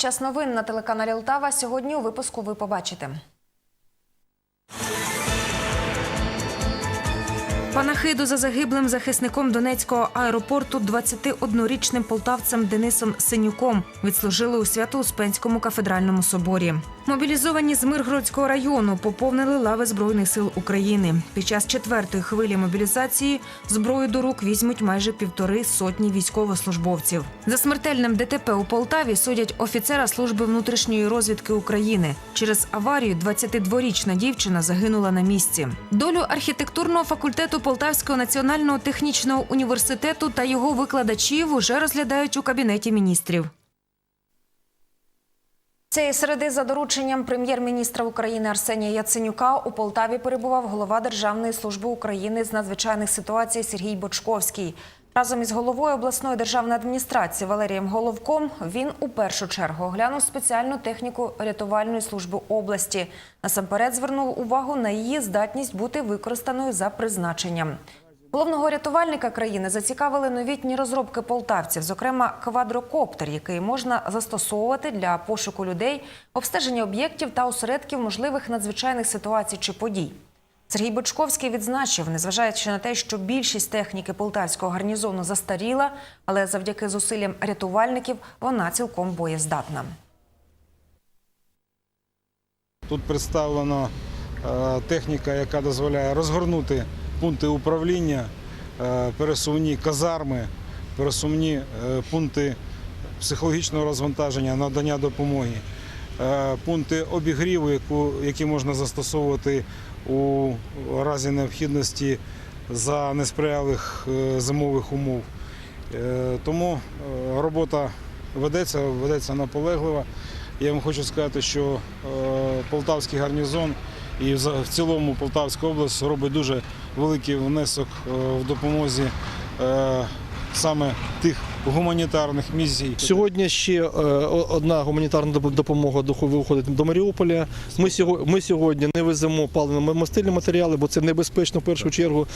Час новин на телеканалі Лтава. Сьогодні у випуску ви побачите. Панахиду за загиблим захисником Донецького аеропорту 21-річним полтавцем Денисом Синюком відслужили у Свято-Успенському кафедральному соборі. Мобілізовані з Миргородського району поповнили лави збройних сил України. Під час четвертої хвилі мобілізації зброю до рук візьмуть майже півтори сотні військовослужбовців. За смертельним ДТП у Полтаві судять офіцера служби внутрішньої розвідки України. Через аварію 22-річна дівчина загинула на місці. Долю архітектурного факультету Полтавського національного технічного університету та його викладачів уже розглядають у кабінеті міністрів. Цієї середи за дорученням прем'єр-міністра України Арсенія Яценюка у Полтаві перебував голова Державної служби України з надзвичайних ситуацій Сергій Бочковський. Разом із головою обласної державної адміністрації Валерієм Головком він у першу чергу оглянув спеціальну техніку рятувальної служби області. Насамперед звернув увагу на її здатність бути використаною за призначенням. Головного рятувальника країни зацікавили новітні розробки полтавців, зокрема квадрокоптер, який можна застосовувати для пошуку людей, обстеження об'єктів та осередків можливих надзвичайних ситуацій чи подій. Сергій Бочковський відзначив, незважаючи на те, що більшість техніки полтавського гарнізону застаріла, але завдяки зусиллям рятувальників вона цілком боєздатна. Тут представлена е, техніка, яка дозволяє розгорнути пункти управління, е, пересувні казарми, пересувні е, пункти психологічного розвантаження, надання допомоги, пункти обігріву, які можна застосовувати у разі необхідності за несприялих е, зимових умов. Е, Тому е, робота ведеться, ведеться наполегливо. Я вам хочу сказати, що Полтавський гарнізон і в цілому Полтавська область робить дуже великий внесок в допомозі саме тих гуманітарних місій. Сьогодні ще е, одна гуманітарна допомога до- виходить до Маріуполя. Ми сьогодні, сьогодні не веземо паливно-мастильні матеріали, бо це небезпечно в першу чергу.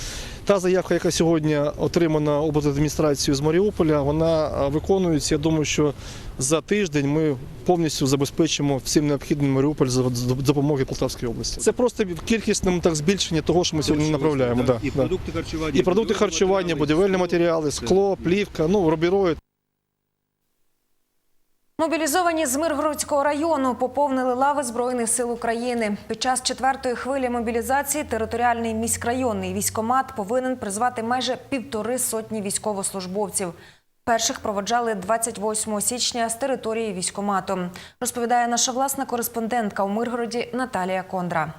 Та заявка, яка сьогодні отримана облдержадміністрацією з Маріуполя, вона е, виконується. Я думаю, що за тиждень ми повністю забезпечимо всім необхідним Маріуполь за допомоги Полтавської області. Це просто кількісним так збільшення того, що ми сьогодні направляємо. Да, і да. продукти харчування, І продукти харчування, будівельні матеріали, скло, плівка, ну робіроїд. Мобілізовані з Миргородського району поповнили лави Збройних сил України. Під час четвертої хвилі мобілізації територіальний міськрайонний військомат повинен призвати майже півтори сотні військовослужбовців. Перших проводжали 28 січня з території військомату. Розповідає наша власна кореспондентка у Миргороді Наталія Кондра.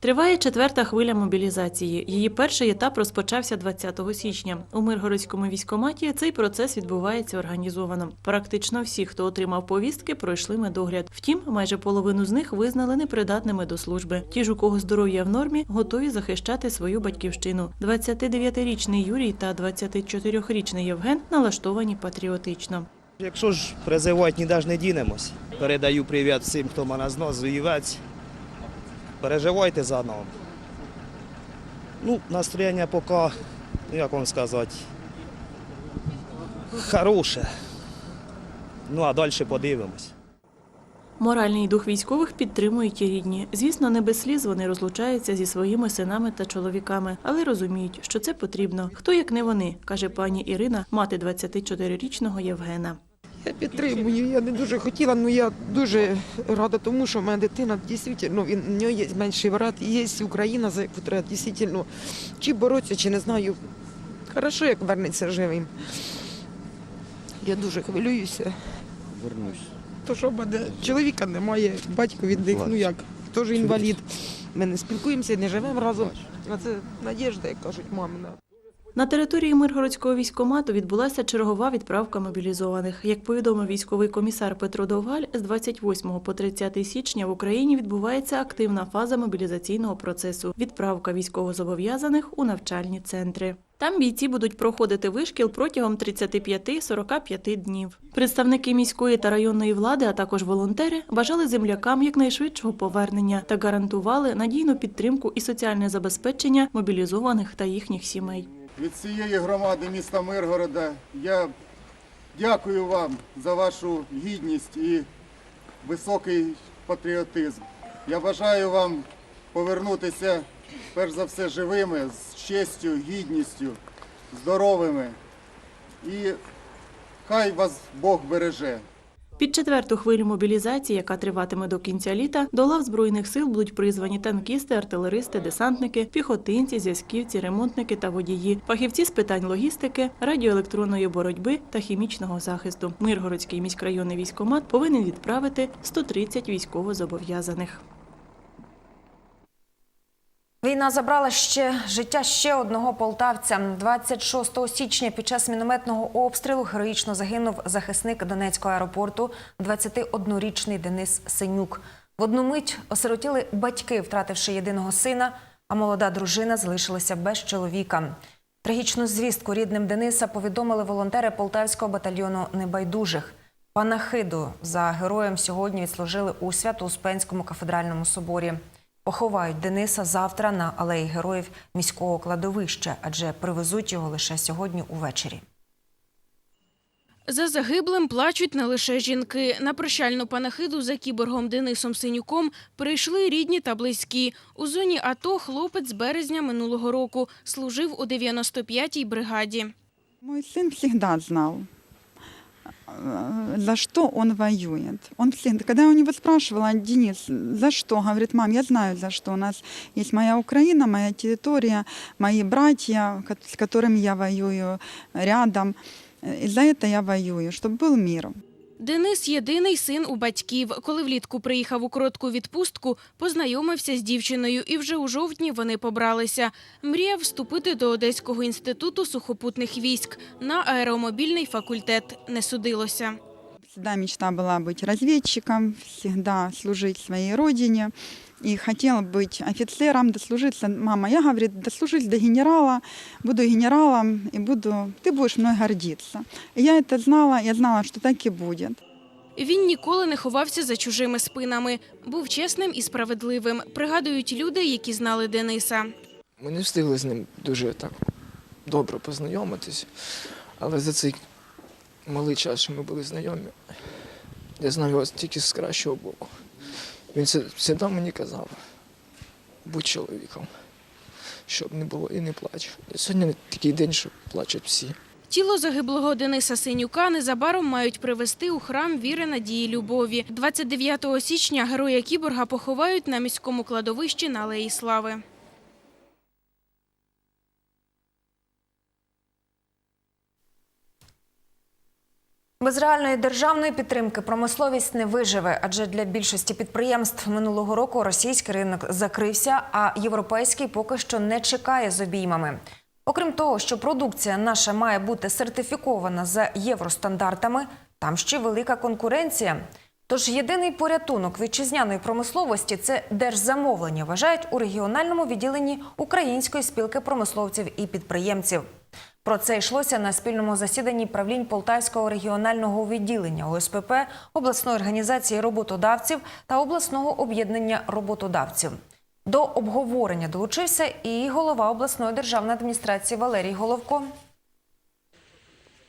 Триває четверта хвиля мобілізації. Її перший етап розпочався 20 січня. У Миргородському військкоматі цей процес відбувається організовано. Практично всі, хто отримав повістки, пройшли медогляд. Втім, майже половину з них визнали непридатними до служби. Ті ж, у кого здоров'я в нормі, готові захищати свою батьківщину. 29-річний Юрій та 24-річний Євген налаштовані патріотично. Якщо ж призивають, ніде ж не дінемось. Передаю привіт всім, хто мене знав, звоювець. Переживайте за нами. Ну, настроєння поки, ну як вам сказати, хороше. Ну а далі подивимось. Моральний дух військових підтримують і рідні. Звісно, не без сліз вони розлучаються зі своїми синами та чоловіками, але розуміють, що це потрібно. Хто як не вони, каже пані Ірина, мати 24-річного Євгена. Я підтримую. Я не дуже хотіла, але я дуже рада тому, що в мене дитина дійсно, ну, він, в нього є менший брат, і є Україна, за яку треба дійсно, чи боротися, чи не знаю. Хорошо, як вернеться живим. Я дуже хвилююся. Вернусь. То що в мене чоловіка немає, батько віддих, ну як, теж інвалід. Ми не спілкуємося, не живемо разом. А це надіжда, як кажуть, мамина. На території Миргородського військкомату відбулася чергова відправка мобілізованих. Як повідомив військовий комісар Петро Довгаль, з 28 по 30 січня в Україні відбувається активна фаза мобілізаційного процесу відправка військовозобов'язаних у навчальні центри. Там бійці будуть проходити вишкіл протягом 35-45 днів. Представники міської та районної влади, а також волонтери, бажали землякам якнайшвидшого повернення та гарантували надійну підтримку і соціальне забезпечення мобілізованих та їхніх сімей. Від цієї громади міста Миргорода я Дякую вам за вашу гідність і високий патріотизм. Я бажаю вам повернутися перш за все живими, з честю, гідністю, здоровими. І хай вас Бог береже. Під четверту хвилю мобілізації, яка триватиме до кінця літа, до лав збройних сил будуть призвані танкісти, артилеристи, десантники, піхотинці, зв'язківці, ремонтники та водії, фахівці з питань логістики, радіоелектронної боротьби та хімічного захисту. Миргородський міськрайонний військомат повинен відправити 130 військовозобов'язаних. Війна забрала ще життя ще одного полтавця. 26 січня під час мінометного обстрілу героїчно загинув захисник Донецького аеропорту, 21-річний Денис Синюк. В одну мить осиротіли батьки, втративши єдиного сина, а молода дружина залишилася без чоловіка. Трагічну звістку рідним Дениса повідомили волонтери полтавського батальйону небайдужих. Панахиду за героєм сьогодні відслужили у Свято-Успенському кафедральному соборі. Поховають Дениса завтра на алеї героїв міського кладовища, адже привезуть його лише сьогодні увечері. За загиблим плачуть не лише жінки. На прощальну панахиду за кіборгом Денисом Синюком прийшли рідні та близькі. У зоні АТО хлопець з березня минулого року служив у 95-й бригаді. Мой сын всегда знал, э, за что он воюет. Он всегда, когда я у него спрашивала, Денис, за что? Говорит, мам, я знаю, за что. У нас есть моя Украина, моя территория, мои братья, ко- с которыми я воюю рядом. Э, И за это я воюю, чтобы был мир. Денис єдиний син у батьків. Коли влітку приїхав у коротку відпустку, познайомився з дівчиною, і вже у жовтні вони побралися. Мріяв вступити до Одеського інституту сухопутних військ на аеромобільний факультет. Не судилося. Всегда мечта была быть разведчиком, всегда служить своей родине И хотел быть офицером, дослужиться. Мама, я, говорит, дослужусь до генерала, буду генералом и буду, ты будешь мной гордиться. И я это знала, я знала, что так и будет. Він ніколи не ховався за чужими спинами. Був чесним і справедливим. Пригадують люди, які знали Дениса. Ми не встигли з ним дуже так добре познайомитись, але за цей малий час, що ми були знайомі, я знав його тільки з кращого боку. Він завжди мені казав, будь чоловіком, щоб не було і не плач. І сьогодні такий день, що плачуть всі. Тіло загиблого Дениса Синюка незабаром мають привезти у храм віри надії любові. 29 січня героя кіборга поховають на міському кладовищі на Алеї Слави. Без реальної державної підтримки промисловість не виживе, адже для більшості підприємств минулого року російський ринок закрився, а європейський поки що не чекає з обіймами. Окрім того, що продукція наша має бути сертифікована за євростандартами, там ще велика конкуренція. Тож єдиний порятунок вітчизняної промисловості це держзамовлення, вважають у регіональному відділенні Української спілки промисловців і підприємців. Про це йшлося на спільному засіданні правлінь Полтавського регіонального відділення ОСПП, обласної організації роботодавців та обласного об'єднання роботодавців. До обговорення долучився і голова обласної державної адміністрації Валерій Головко.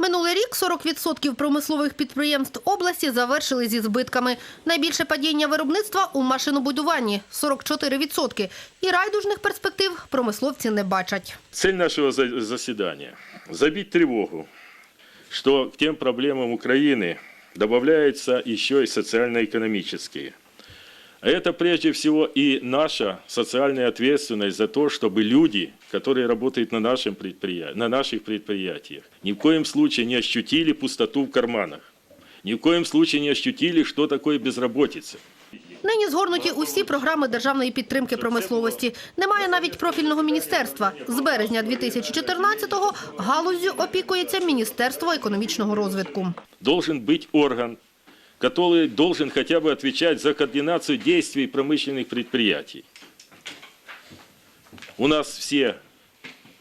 Минулий рік 40% промислових підприємств області завершили зі збитками. Найбільше падіння виробництва у машинобудуванні – 44%. І райдужних перспектив промисловці не бачать. Цель нашего за- заседания – забить тревогу, что к тем проблемам Украины добавляются еще и социально-экономические. Это прежде всего и наша социальная ответственность за то, чтобы люди, которые работают на, нашем предприя... на наших предприятиях, ни в коем случае не ощутили пустоту в карманах, ни в коем случае не ощутили, что такое безработица. Нині згорнуті усі програми державної підтримки промисловості. Немає навіть профільного міністерства. З березня 2014-го галуззю опікується Міністерство економічного розвитку. должен быть орган, который должен хотя бы отвечать за координацию действий промышленных предприятий. У нас все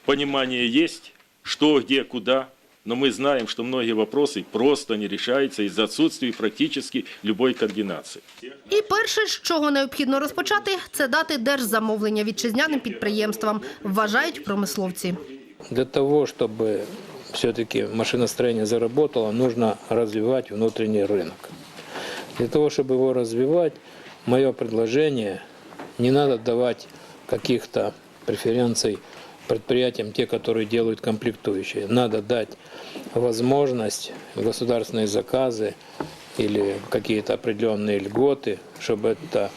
понимание есть, что, где, куда, но мы знаем, что многие вопросы просто не решаются из-за отсутствия практически любой координации. І перше, з чого необхідно розпочати, це дати держзамовлення вітчизняним підприємствам, вважають промисловці. Для того, щоб все-таки машиностроение заработало, нужно развивать внутренний рынок. Для того, чтобы его развивать, мое предложение, не надо давать каких-то преференций предприятиям, те, которые делают комплектующие. Надо дать возможность государственные заказы или какие-то определенные льготы, чтобы это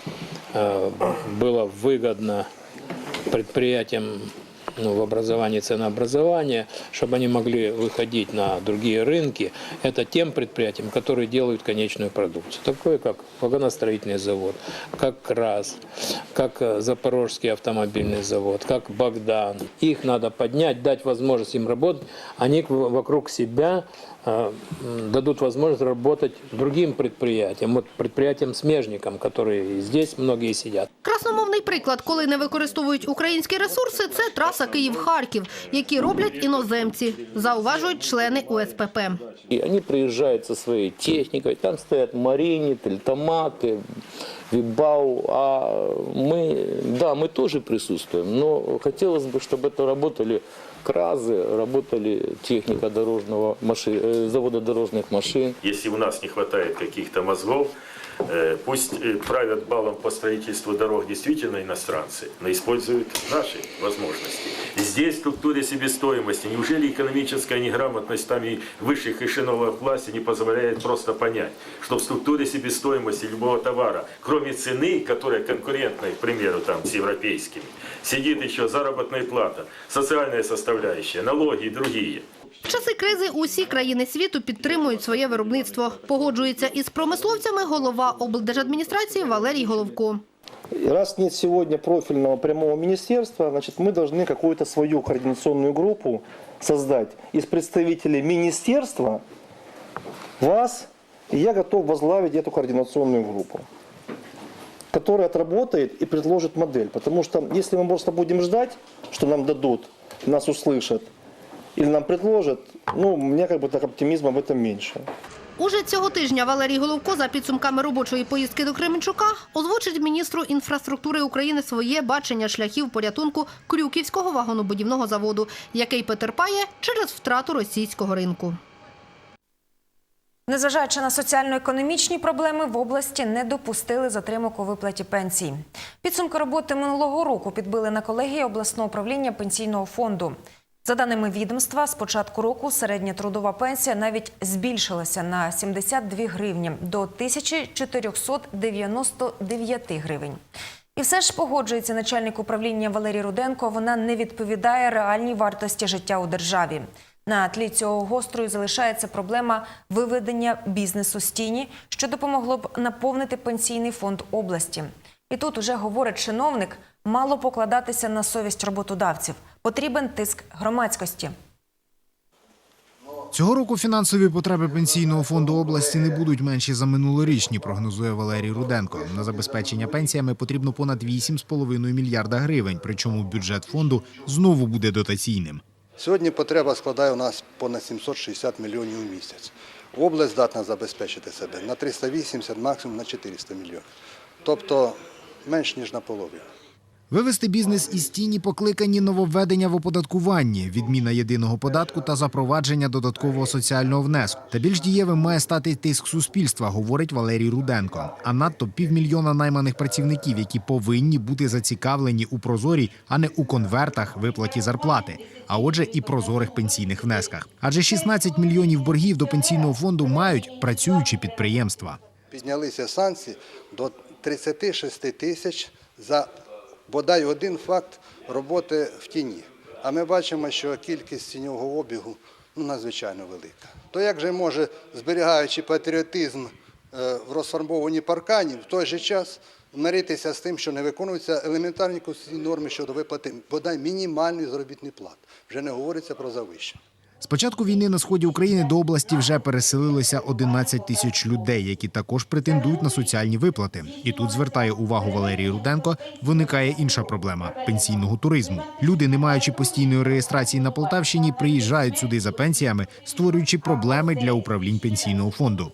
э, было выгодно предприятиям ну, в образовании ценообразования, чтобы они могли выходить на другие рынки, это тем предприятиям, которые делают конечную продукцию. Такое как вагоностроительный завод, как КРАС, как э, Запорожский автомобильный завод, как Богдан. Их надо поднять, дать возможность им работать. Они вокруг себя дадут возможность работать другим предприятиям, вот предприятиям-смежникам, которые и здесь многие сидят. Красномовний приклад, коли не використовують українські ресурси, це траса Київ-Харків, які роблять іноземці, зауважують члени УСПП. И они приезжают со своей техникой, там стоят Марини, Тельтоматы, Вибау, а мы, да, мы тоже присутствуем, но хотелось бы, чтобы это работали КРАЗы, работали техника дорожного маши, э, завода дорожных машин. Если у нас не хватает каких-то мозгов, э, пусть э, правят балом по строительству дорог действительно иностранцы, но используют наши возможности. Здесь в структуре себестоимости, неужели экономическая неграмотность там и высших эшелонов власти не позволяет просто понять, что в структуре себестоимости любого товара, кроме цены, которая конкурентная, к примеру, там с европейскими, сидит еще заработная плата, социальная составляющая, налоги и другие. В часи кризи усі країни світу підтримують своє виробництво. Погоджується із промисловцями голова облдержадміністрації Валерій Головко. И раз нет сегодня профильного прямого министерства, значит, мы должны какую-то свою координационную группу создать из представителей министерства, вас, и я готов возглавить эту координационную группу, которая отработает и предложит модель. Потому что если мы просто будем ждать, что нам дадут, нас услышат, или нам предложат, ну, у меня как бы так оптимизма в этом меньше. Уже цього тижня Валерій Головко за підсумками робочої поїздки до Кременчука озвучить міністру інфраструктури України своє бачення шляхів порятунку Крюківського вагонобудівного заводу, який потерпає через втрату російського ринку. Незважаючи на соціально-економічні проблеми, в області не допустили затримок у виплаті пенсій. Підсумки роботи минулого року підбили на колегії обласного управління пенсійного фонду. За даними відомства, з початку року середня трудова пенсія навіть збільшилася на 72 гривні до 1499 гривень. І все ж погоджується начальник управління Валерій Руденко. Вона не відповідає реальній вартості життя у державі. На тлі цього гострою залишається проблема виведення бізнесу з тіні, що допомогло б наповнити пенсійний фонд області. І тут уже говорить чиновник, мало покладатися на совість роботодавців. Потрібен тиск громадськості. Цього року фінансові потреби пенсійного фонду області не будуть менші за минулорічні, прогнозує Валерій Руденко. На забезпечення пенсіями потрібно понад 8,5 мільярда гривень. Причому бюджет фонду знову буде дотаційним. Сьогодні потреба складає у нас понад 760 мільйонів у місяць. Область здатна забезпечити себе на 380, максимум на 400 мільйонів. Тобто менш ніж наполовину. Вивести бізнес із тіні покликані нововведення в оподаткуванні, відміна єдиного податку та запровадження додаткового соціального внеску. Та більш дієвим має стати тиск суспільства, говорить Валерій Руденко. А надто півмільйона найманих працівників, які повинні бути зацікавлені у прозорій, а не у конвертах виплаті зарплати. А отже, і прозорих пенсійних внесках. Адже 16 мільйонів боргів до пенсійного фонду мають працюючі підприємства. Піднялися санкції до 36 тисяч за бодай один факт роботи в тіні. А ми бачимо, що кількість тіньового обігу ну, надзвичайно велика. То як же може, зберігаючи патріотизм е, в розфарбованні парканів, в той же час миритися з тим, що не виконуються елементарні конституційні норми щодо виплати бодай мінімальної заробітної плати. Вже не говориться про завищення. З початку війни на сході України до області вже переселилося 11 тисяч людей, які також претендують на соціальні виплати. І тут звертає увагу Валерій Руденко. Виникає інша проблема пенсійного туризму. Люди, не маючи постійної реєстрації на Полтавщині, приїжджають сюди за пенсіями, створюючи проблеми для управлінь пенсійного фонду.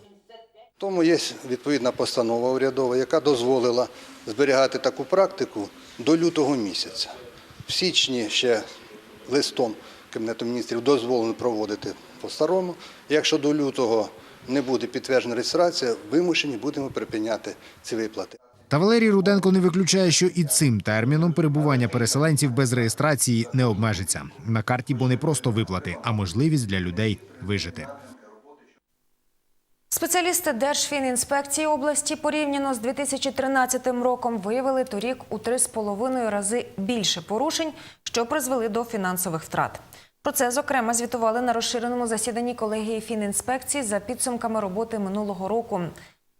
Тому є відповідна постанова урядова, яка дозволила зберігати таку практику до лютого місяця. В січні ще листом Кабінетом міністрів дозволено проводити по-старому. Якщо до лютого не буде підтверджена реєстрація, вимушені будемо припиняти ці виплати. Та Валерій Руденко не виключає, що і цим терміном перебування переселенців без реєстрації не обмежиться. На карті бо не просто виплати, а можливість для людей вижити. Спеціалісти Держфінінспекції області порівняно з 2013 роком виявили торік у 3,5 рази більше порушень, що призвели до фінансових втрат. Про це, зокрема, звітували на розширеному засіданні колегії фінінспекції за підсумками роботи минулого року.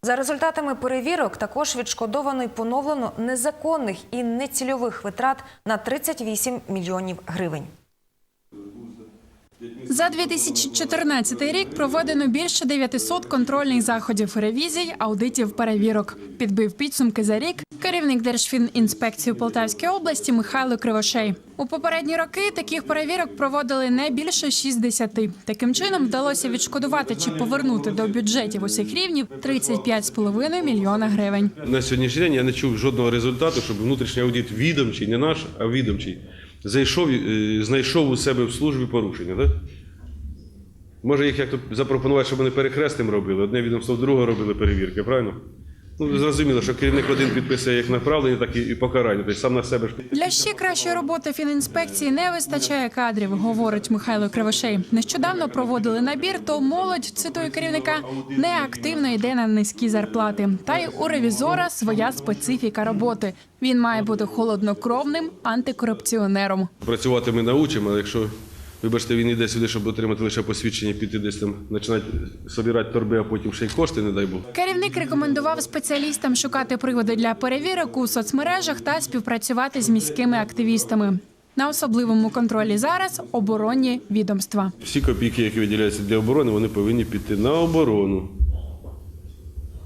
За результатами перевірок також відшкодовано і поновлено незаконних і нецільових витрат на 38 мільйонів гривень. За 2014 рік проведено більше 900 контрольних заходів ревізій, аудитів, перевірок. Підбив підсумки за рік керівник Держфінінспекції у Полтавській області Михайло Кривошей. У попередні роки таких перевірок проводили не більше 60. Таким чином вдалося відшкодувати чи повернути до бюджетів усіх рівнів 35,5 мільйона гривень. На сьогоднішній день я не чув жодного результату, щоб внутрішній аудит відомчий, не наш, а відомчий, зайшов, е, знайшов у себе в службі порушення. Так? Може їх як то запропонувати, щоб вони перехрестим робили, одне відомство в друге робили перевірки, правильно? Ну, зрозуміло, що керівник один підписує як направлення, так і, покарання. Тобто сам на себе ж Для ще кращої роботи фінінспекції не вистачає кадрів, говорить Михайло Кривошей. Нещодавно проводили набір, то молодь, цитую керівника, неактивно йде на низькі зарплати. Та й у ревізора своя специфіка роботи. Він має бути холоднокровним антикорупціонером. працювати ми научимо, але якщо, вибачте, він йде сюди, щоб отримати лише посвідчення, піти десь там, починати собирати торби, а потім ще й кошти, не дай Бог. Керівник рекомендував спеціалістам шукати приводи для перевірок у соцмережах та співпрацювати з міськими активістами. На особливому контролі зараз оборонні відомства. Всі копійки, які виділяються для оборони, вони повинні піти на оборону.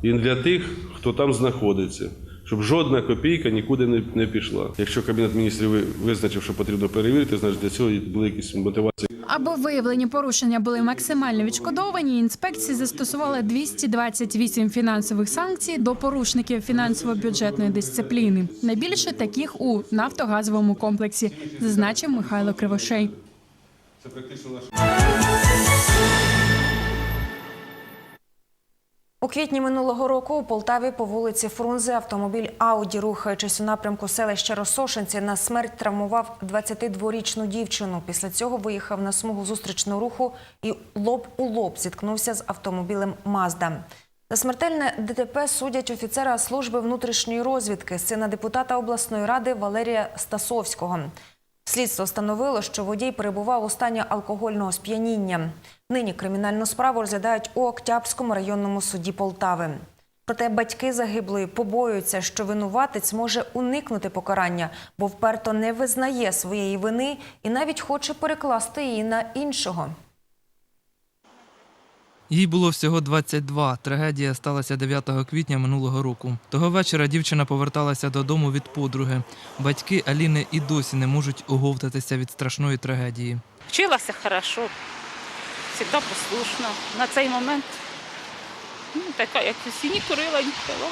І для тих, хто там знаходиться, щоб жодна копійка нікуди не, не пішла. Якщо Кабінет міністрів визначив, що потрібно перевірити, значить для цього були якісь мотивації. Аби виявлені порушення були максимально відшкодовані, інспекції застосували 228 фінансових санкцій до порушників фінансово-бюджетної дисципліни. Найбільше таких у нафтогазовому комплексі, зазначив Михайло Кривошей. Це практично наш. У квітні минулого року у Полтаві по вулиці Фрунзе автомобіль Ауді, рухаючись у напрямку селища Росошинці, на смерть травмував 22-річну дівчину. Після цього виїхав на смугу зустрічного руху і лоб у лоб зіткнувся з автомобілем Мазда. За смертельне ДТП судять офіцера служби внутрішньої розвідки, сина депутата обласної ради Валерія Стасовського. Слідство встановило, що водій перебував у стані алкогольного сп'яніння. Нині кримінальну справу розглядають у Октябрському районному суді Полтави. Проте батьки загиблої побоюються, що винуватець може уникнути покарання, бо вперто не визнає своєї вини і навіть хоче перекласти її на іншого. Їй було всього 22. Трагедія сталася 9 квітня минулого року. Того вечора дівчина поверталася додому від подруги. Батьки Аліни і досі не можуть оговтатися від страшної трагедії. Вчилася хорошо, завжди послушна. На цей момент ну, така, як усі, ні курила, ні пила.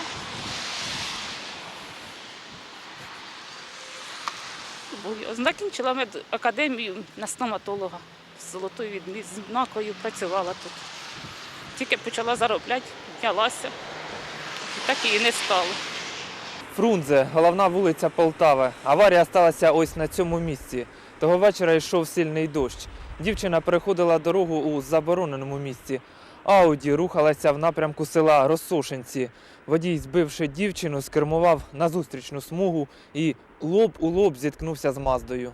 Закінчила медакадемію на стоматолога з золотою відзнакою, працювала тут. Тільки почала заробляти, знялася, і так її не стало. Фрунзе, головна вулиця Полтави. Аварія сталася ось на цьому місці. Того вечора йшов сильний дощ. Дівчина переходила дорогу у забороненому місці. Ауді рухалася в напрямку села Розсошенці. Водій, збивши дівчину, скермував на зустрічну смугу і лоб у лоб зіткнувся з Маздою.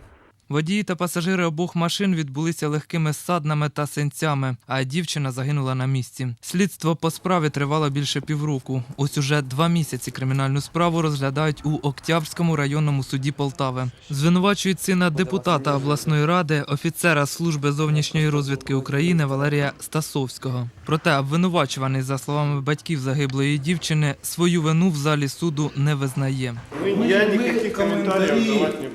Водії та пасажири обох машин відбулися легкими ссаднами та синцями, а дівчина загинула на місці. Слідство по справі тривало більше півроку. Ось уже два місяці кримінальну справу розглядають у Октябрському районному суді Полтави. Звинувачують сина депутата обласної ради, офіцера служби зовнішньої розвідки України Валерія Стасовського. Проте обвинувачуваний, за словами батьків загиблої дівчини, свою вину в залі суду не визнає. Я никаких комментариев давать не буду.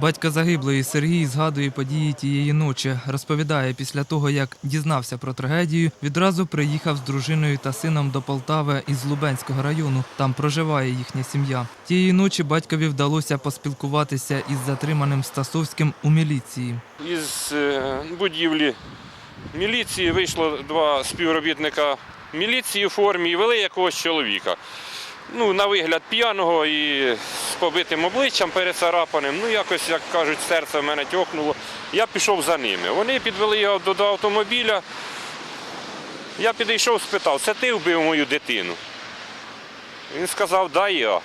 Батько загиблої Сергій згадує події тієї ночі. Розповідає, після того, як дізнався про трагедію, відразу приїхав з дружиною та сином до Полтави із Лубенського району. Там проживає їхня сім'я. Тієї ночі батькові вдалося поспілкуватися із затриманим Стасовським у міліції. Із е, будівлі міліції вийшло два співробітника міліції у формі і вели якогось чоловіка. Ну, на вигляд п'яного і з побитим обличчям перецарапаним. Ну, якось, як кажуть, серце в мене тьохнуло. Я пішов за ними. Вони підвели його до, автомобіля. Я підійшов, спитав, це ти вбив мою дитину? Він сказав, да, я.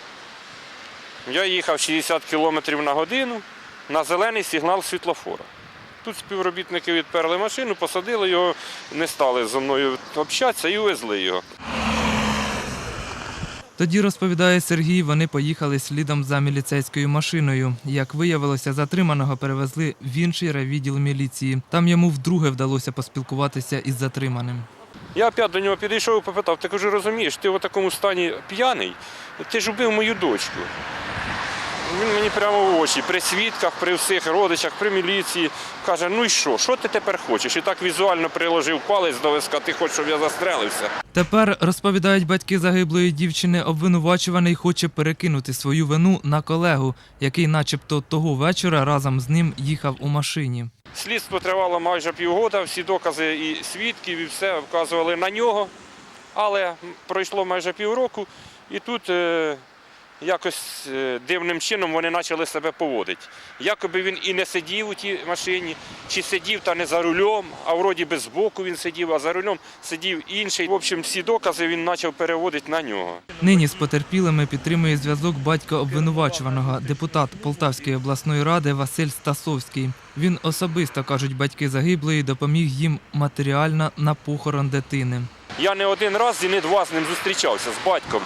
Я їхав 60 км на годину на зелений сигнал світлофора. Тут співробітники відперли машину, посадили його, не стали зі мною общатися і увезли його. Тоді розповідає Сергій, вони поїхали слідом за міліцейською машиною. Як виявилося, затриманого перевезли в інший райвідділ міліції. Там йому вдруге вдалося поспілкуватися із затриманим. Я опять до нього підійшов і попитав, ти кажу, розумієш, ти в такому стані п'яний, ти ж убив мою дочку. Він мені прямо в очі, при свідках, при всіх родичах, при міліції. Каже, ну і що, що ти тепер хочеш? І так візуально приложив палець до виска, ти хочеш, щоб я застрелився. Тепер розповідають батьки загиблої дівчини, обвинувачуваний хоче перекинути свою вину на колегу, який, начебто, того вечора разом з ним їхав у машині. Слідство тривало майже півгода, всі докази і свідків, і все вказували на нього. Але пройшло майже півроку, і тут е, якось е, дивним чином вони почали себе поводити. Якоби він і не сидів у тій машині, чи сидів та не за рулем, а вроді би збоку він сидів, а за рулем сидів інший. В общем, всі докази він почав переводити на нього. Нині з потерпілими підтримує зв'язок батька обвинувачуваного, депутат Полтавської обласної ради Василь Стасовський. Він особисто, кажуть батьки загиблої, допоміг їм матеріально на похорон дитини. Я не один раз і не два з ним зустрічався з батьком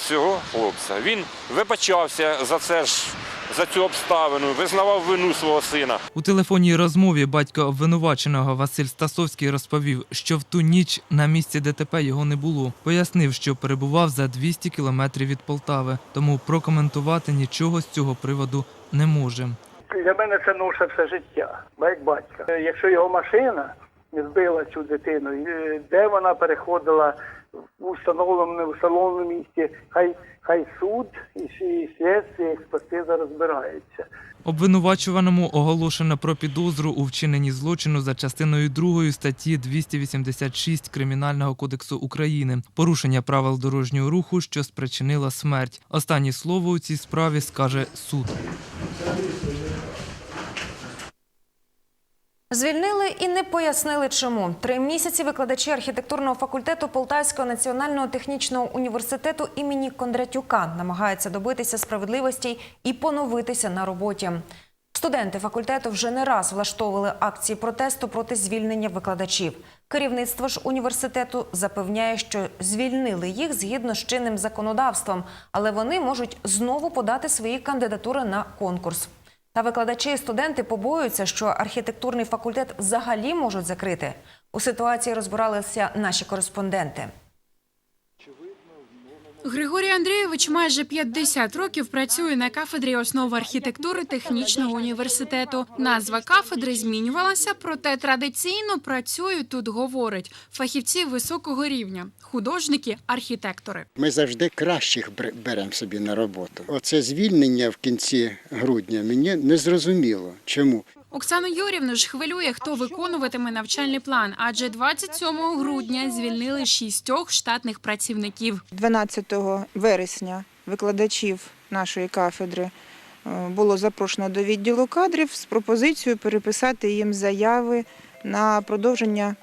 цього хлопця. Він вибачався за це ж, за цю обставину, визнавав вину свого сина. У телефонній розмові батько обвинуваченого Василь Стасовський розповів, що в ту ніч на місці ДТП його не було. Пояснив, що перебував за 200 кілометрів від Полтави, тому прокоментувати нічого з цього приводу не може. Для мене це ноша все життя, як батька. Якщо його машина збила цю дитину, е, де вона переходила в установленому, не встановленому місці, хай, хай суд і всі слідстві, експертиза розбираються. Обвинувачуваному оголошено про підозру у вчиненні злочину за частиною 2 статті 286 Кримінального кодексу України порушення правил дорожнього руху, що спричинило смерть. Останнє слово у цій справі скаже суд. Звільнили і не пояснили, чому. Три місяці викладачі архітектурного факультету Полтавського національного технічного університету імені Кондратюка намагаються добитися справедливості і поновитися на роботі. Студенти факультету вже не раз влаштовували акції протесту проти звільнення викладачів. Керівництво ж університету запевняє, що звільнили їх згідно з чинним законодавством, але вони можуть знову подати свої кандидатури на конкурс. Та викладачі і студенти побоюються, що архітектурний факультет взагалі можуть закрити. У ситуації розбиралися наші кореспонденти. Григорій Андрійович майже 50 років працює на кафедрі основ архітектури технічного університету. Назва кафедри змінювалася, проте традиційно працюють тут, говорить фахівці високого рівня, художники, архітектори. Ми завжди кращих бер- беремо собі на роботу. Оце звільнення в кінці грудня мені не зрозуміло. Чому? Оксану Юрівну ж хвилює, хто виконуватиме навчальний план, адже 27 грудня звільнили шістьох штатних працівників. 12 вересня викладачів нашої кафедри е, було запрошено до відділу кадрів з пропозицією переписати їм заяви на продовження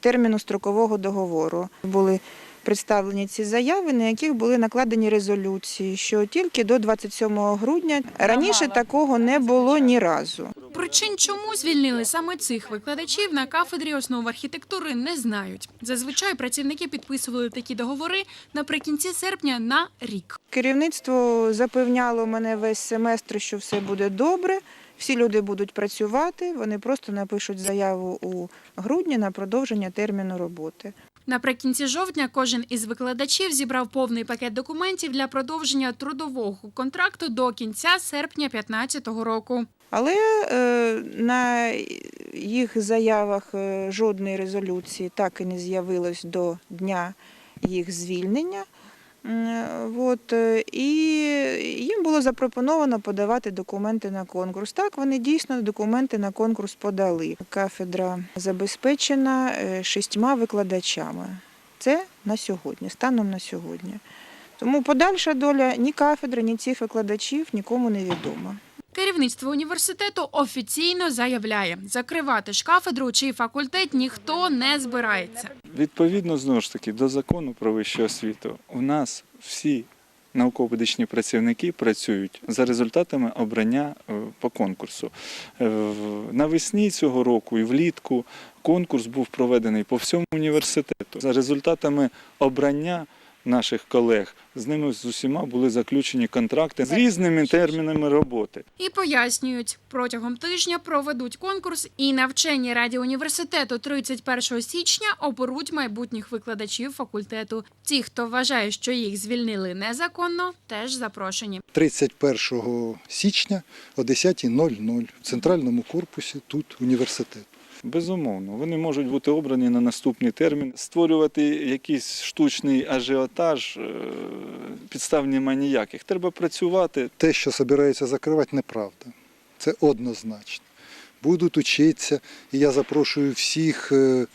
терміну строкового договору. Були представлені ці заяви, на яких були накладені резолюції, що тільки до 27 грудня раніше такого не було ні разу. Причин, чому звільнили саме цих викладачів на кафедрі основ архітектури, не знають. Зазвичай працівники підписували такі договори наприкінці серпня на рік. Керівництво запевняло мене весь семестр, що все буде добре. Всі люди будуть працювати, вони просто напишуть заяву у грудні на продовження терміну роботи. Наприкінці жовтня кожен із викладачів зібрав повний пакет документів для продовження трудового контракту до кінця серпня 2015 року. Але е, на їх заявах е, жодної резолюції так і не з'явилось до дня їх звільнення. От, е, і їм було запропоновано подавати документи на конкурс. Так, вони дійсно документи на конкурс подали. Кафедра забезпечена е, шістьма викладачами. Це на сьогодні, станом на сьогодні. Тому подальша доля ні кафедри, ні цих викладачів нікому не відома. Керівництво університету офіційно заявляє, закривати ж кафедру чи факультет ніхто не збирається. Відповідно, знову ж таки, до закону про вищу освіту, у нас всі науково-педагогічні працівники працюють за результатами обрання е, по конкурсу. Е, Навесні цього року і влітку конкурс був проведений по всьому університету. За результатами обрання наших колег з ними з усіма були заключені контракти з різними термінами роботи. І пояснюють, протягом тижня проведуть конкурс і на вченій раді університету 31 січня оберуть майбутніх викладачів факультету. Ті, хто вважає, що їх звільнили незаконно, теж запрошені. 31 січня о 10.00 в центральному корпусі тут університет. Безумовно, вони можуть бути обрані на наступний термін. Створювати якийсь штучний ажіотаж е, підстав немає ніяких. Треба працювати. Те, що збираються закривати, неправда. Це однозначно. Будуть учитися, і я запрошую всіх е,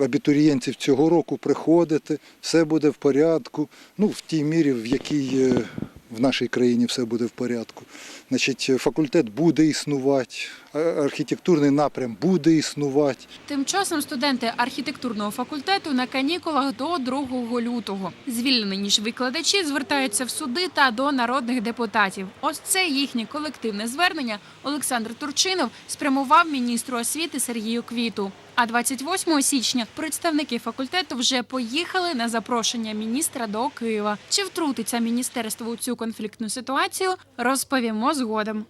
абітурієнтів цього року приходити, все буде в порядку. Ну, в тій мірі, в якій е, в нашій країні все буде в порядку. Значить, факультет буде існувати, архітектурний напрям буде існувати. Тим часом студенти архітектурного факультету на канікулах до 2 лютого. Звільнені ж викладачі звертаються в суди та до народних депутатів. Ось це їхнє колективне звернення Олександр Турчинов спрямував міністру освіти Сергію Квіту. А 28 січня представники факультету вже поїхали на запрошення міністра до Києва. Чи втрутиться міністерство у цю конфліктну ситуацію? Розповімо згодом.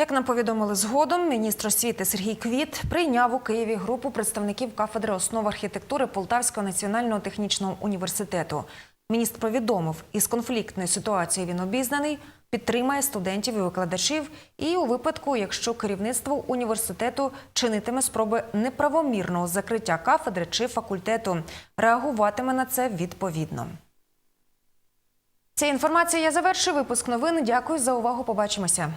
Як нам повідомили згодом, міністр освіти Сергій Квіт прийняв у Києві групу представників кафедри основ архітектури Полтавського національного технічного університету. Міністр повідомив, із конфліктною ситуацією він обізнаний, підтримає студентів і викладачів. І у випадку, якщо керівництво університету чинитиме спроби неправомірного закриття кафедри чи факультету, реагуватиме на це відповідно. Ця інформація я завершую випуск новин. Дякую за увагу. Побачимося.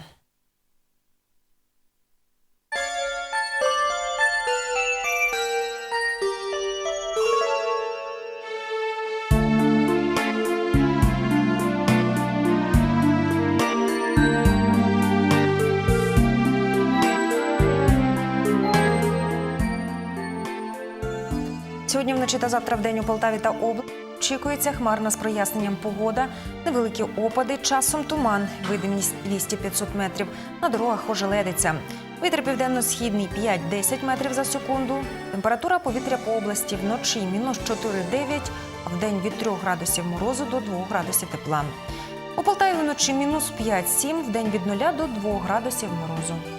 Сьогодні вночі та завтра в день у Полтаві та області очікується хмарна з проясненням погода, невеликі опади, часом туман, видимість 200-500 метрів. На дорогах ожеледиться. Вітер південно-східний 5-10 метрів за секунду. Температура повітря по області вночі мінус 4-9, а в день від 3 градусів морозу до 2 градусів тепла. У Полтаві вночі мінус 5-7, в день від 0 до 2 градусів морозу.